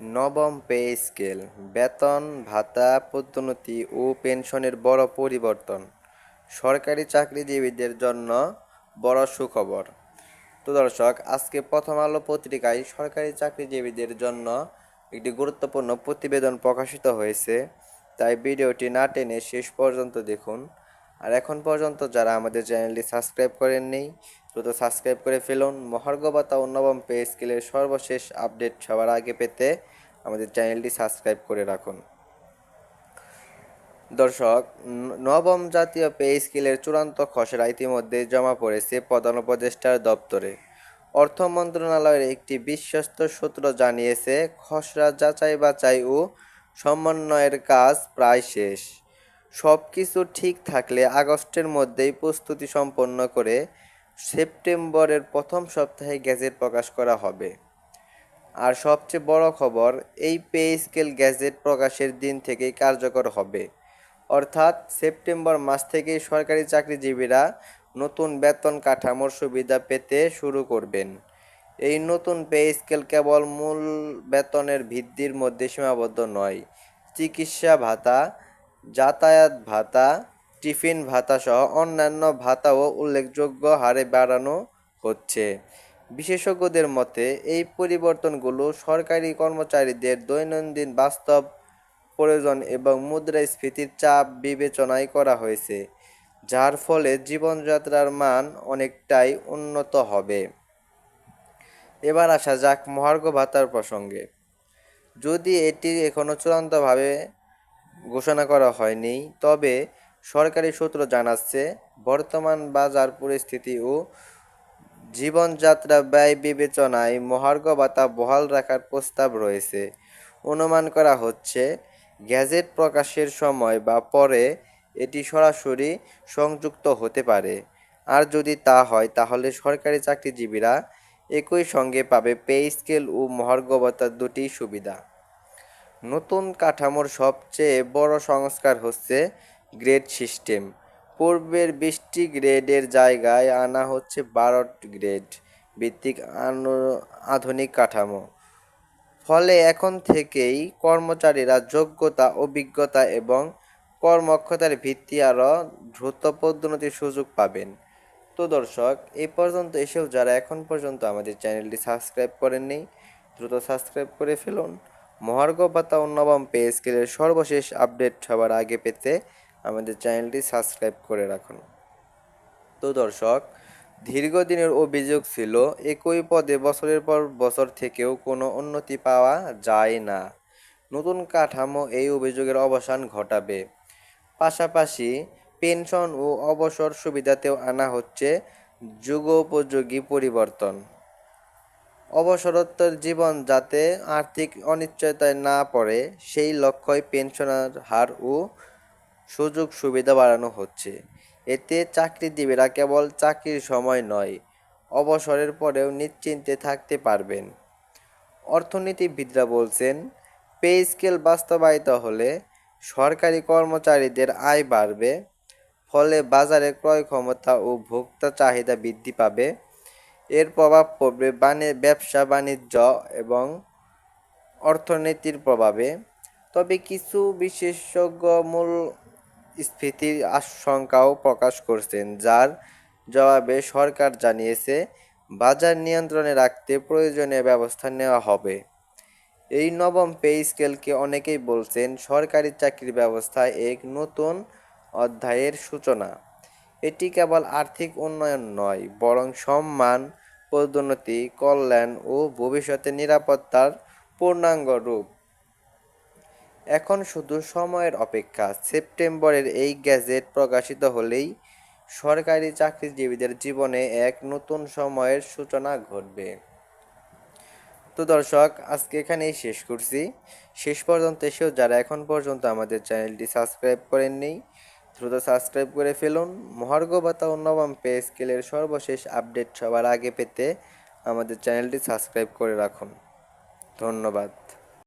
নবম pay scale, বেতন, ভাতা, পদোন্নতি ও পেনশনের বড় পরিবর্তন। সরকারি চাকরিজীবীদের জন্য বড় সুখবর। তো দর্শক, আজকে প্রথম আলো পত্রিকায় সরকারি চাকরিজীবীদের জন্য একটি গুরুত্বপূর্ণ প্রতিবেদন প্রকাশিত হয়েছে। তাই ভিডিওটি না টেনে শেষ পর্যন্ত দেখুন। আর এখন পর্যন্ত যারা আমাদের চ্যানেলটি সাবস্ক্রাইব করেননি দ্রুত সাবস্ক্রাইব করে ফেলুন। মহার্গবতা ও নবম পে স্কেলের সর্বশেষ আপডেট সবার আগে পেতে আমাদের চ্যানেলটি সাবস্ক্রাইব করে রাখুন। দর্শক নবম জাতীয় পে স্কেলের চূড়ান্ত খসড়া ইতিমধ্যে জমা পড়েছে প্রধান উপদেষ্টার দপ্তরে। অর্থ মন্ত্রণালয়ের একটি বিশ্বস্ত সূত্র জানিয়েছে, খসড়া যাচাই বাছাই ও সমন্বয়ের কাজ প্রায় শেষ। সব কিছু ঠিক থাকলে আগস্টের মধ্যেই প্রস্তুতি সম্পন্ন করে সেপ্টেম্বরের প্রথম সপ্তাহে গ্যাজেট প্রকাশ করা হবে। আর সবচেয়ে বড় খবর, এই পে স্কেল গ্যাজেট প্রকাশের দিন থেকেই কার্যকর হবে। অর্থাৎ সেপ্টেম্বর মাস থেকেই সরকারি চাকরিজীবীরা নতুন বেতন কাঠামোর সুবিধা পেতে শুরু করবেন। এই নতুন পে স্কেল কেবল মূল বেতনের ভিত্তির মধ্যে সীমাবদ্ধ নয়, চিকিৎসা ভাতা, যাতায়াত ভাতা টিফিন ভাতা সহ অন্যান্য ভাতাও উল্লেখযোগ্য হারে বাড়ানো হচ্ছে। বিশেষজ্ঞদের মতে, এই পরিবর্তনগুলো সরকারি কর্মচারীদের দৈনন্দিন বাস্তব প্রয়োজন এবং মুদ্রাস্ফীতির চাপ বিবেচনায় করা হয়েছে, যার ফলে জীবনযাত্রার মান অনেকটাই উন্নত হবে। এবার আসা যাক মহার্ঘ ভাতার প্রসঙ্গে। যদি এটি এখনও চূড়ান্তভাবে ঘোষণা করা হয়নি, তবে সরকারি সূত্র জানাচ্ছে, বর্তমান বাজার পরিস্থিতি ও জীবনযাত্রা ব্যয় বিবেচনায় মহার্ঘ ভাতা বহাল রাখার প্রস্তাব রয়েছে। অনুমান করা হচ্ছে, গ্যাজেট প্রকাশের সময় বা পরে এটি সরাসরি সংযুক্ত হতে পারে। আর যদি তা হয়, তাহলে সরকারি চাকরিজীবীরা একই সঙ্গে পাবে পে স্কেল ও মহার্ঘ ভাতার দুটি সুবিধা। নতুন কাঠামোর সবচেয়ে বড় সংস্কার হচ্ছে গ্রেড সিস্টেম। পূর্বের বিশটি গ্রেডের জায়গায় আনা হচ্ছে বারোটি গ্রেড ভিত্তিক আধুনিক কাঠামো। ফলে এখন থেকেই কর্মচারীরা যোগ্যতা, অভিজ্ঞতা এবং কর্মক্ষতার ভিত্তি আরও দ্রুত পদোন্নতির সুযোগ পাবেন। তো দর্শক এই পর্যন্ত এসেও যারা এখন পর্যন্ত আমাদের চ্যানেলটি সাবস্ক্রাইব করেননি, দ্রুত সাবস্ক্রাইব করে ফেলুন। মহার্ঘ ভাতা ও নবম পে স্কেলের সর্বশেষ আপডেট সবার আগে পেতে আমাদের চ্যানেলটি সাবস্ক্রাইব করে রাখুন। তো দর্শক, দীর্ঘদিনের অভিযোগ ছিল, একই পদে বছরের পর বছর থেকেও কোনো উন্নতি পাওয়া যায় না। নতুন কাঠামো এই অভিযোগের অবসান ঘটাবে। পাশাপাশি পেনশন ও অবসর সুবিধাতেও আনা হচ্ছে যুগোপযোগী পরিবর্তন। অবসরোত্তর জীবন যাতে আর্থিক অনিশ্চয়তায় না পড়ে, সেই লক্ষ্যই পেনশনের হার ও সুযোগ সুবিধা বাড়ানো হচ্ছে। এতে চাকরিজীবীরা কেবল চাকরির সময় নয়, অবসরের পরেও নিশ্চিন্তে থাকতে পারবেন। অর্থনীতিবিদরা বলছেন, পে স্কেল বাস্তবায়িত হলে সরকারি কর্মচারীদের আয় বাড়বে, ফলে বাজারে ক্রয় ক্ষমতা ও ভোক্তা চাহিদা বৃদ্ধি পাবে। এর প্রভাব পড়বে বাণি ব্যবসা, বাণিজ্য এবং অর্থনীতির প্রভাবে। তবে কিছু বিশেষজ্ঞ মূল স্ফীতির আশঙ্কাও প্রকাশ করছেন, যার জবাবে সরকার জানিয়েছে, বাজার নিয়ন্ত্রণে রাখতে প্রয়োজনীয় ব্যবস্থা নেওয়া হবে। এই নবম পে স্কেলকে অনেকেই বলছেন, সরকারি চাকরির ব্যবস্থায় এক নতুন অধ্যায়ের সূচনা। এটি কেবল আর্থিক উন্নয়ন নয়, বরং সম্মান, পদোন্নতি, কল্যাণ ও ভবিষ্যতে নিরাপত্তার পূর্ণাঙ্গ রূপ। এখন শুধু সময়ের অপেক্ষা। সেপ্টেম্বরের এই গ্যাজেট প্রকাশিত হলেই সরকারি চাকরিজীবীদের জীবনে এক নতুন সময়ের সূচনা ঘটবে। তো দর্শক, আজকে এখানেই শেষ করছি। শেষ পর্যন্ত এসেও যারা এখন পর্যন্ত আমাদের চ্যানেলটি সাবস্ক্রাইব করেননি, দ্রুত সাবস্ক্রাইব করে ফেলুন। মহার্ঘ ভাতা নবম পে স্কেলের সর্বশেষ আপডেট সবার আগে পেতে আমাদের চ্যানেলটি সাবস্ক্রাইব করে রাখুন। ধন্যবাদ।